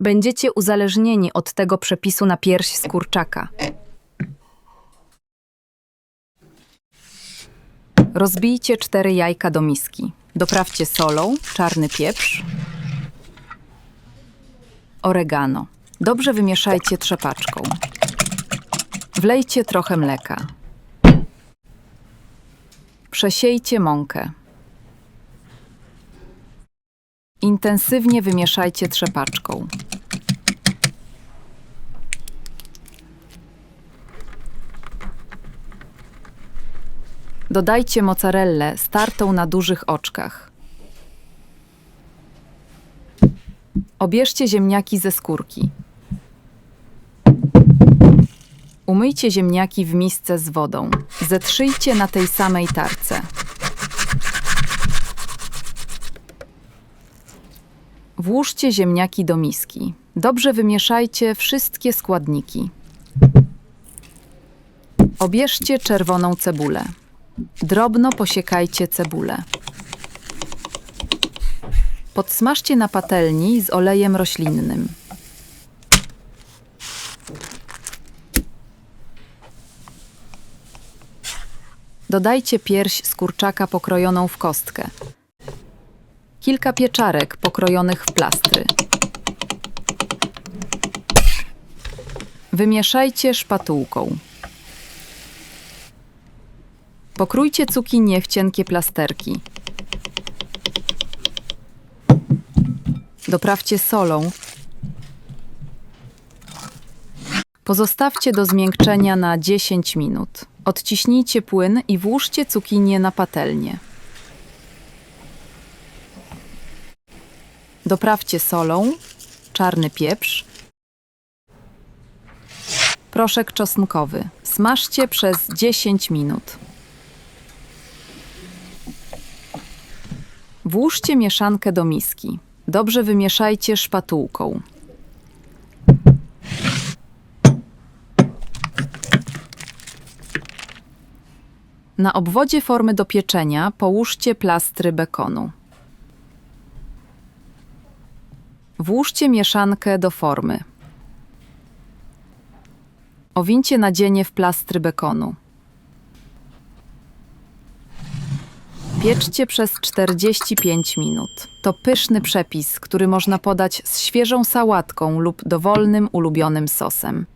Będziecie uzależnieni od tego przepisu na pierś z kurczaka. Rozbijcie cztery jajka do miski. Doprawcie solą, czarny pieprz, oregano. Dobrze wymieszajcie trzepaczką. Wlejcie trochę mleka. Przesiejcie mąkę. Intensywnie wymieszajcie trzepaczką. Dodajcie mozzarellę startą na dużych oczkach. Obierzcie ziemniaki ze skórki. Umyjcie ziemniaki w misce z wodą. Zetrzyjcie na tej samej tarce. Włóżcie ziemniaki do miski. Dobrze wymieszajcie wszystkie składniki. Obierzcie czerwoną cebulę. Drobno posiekajcie cebulę. Podsmażcie na patelni z olejem roślinnym. Dodajcie pierś z kurczaka pokrojoną w kostkę. Kilka pieczarek pokrojonych w plastry. Wymieszajcie szpatułką. Pokrójcie cukinię w cienkie plasterki. Doprawcie solą. Pozostawcie do zmiękczenia na 10 minut. Odciśnijcie płyn i włóżcie cukinię na patelnię. Doprawcie solą, czarny pieprz, proszek czosnkowy. Smażcie przez 10 minut. Włóżcie mieszankę do miski. Dobrze wymieszajcie szpatułką. Na obwodzie formy do pieczenia połóżcie plastry bekonu. Włóżcie mieszankę do formy. Owincie nadzienie w plastry bekonu. Pieczcie przez 45 minut. To pyszny przepis, który można podać z świeżą sałatką lub dowolnym ulubionym sosem.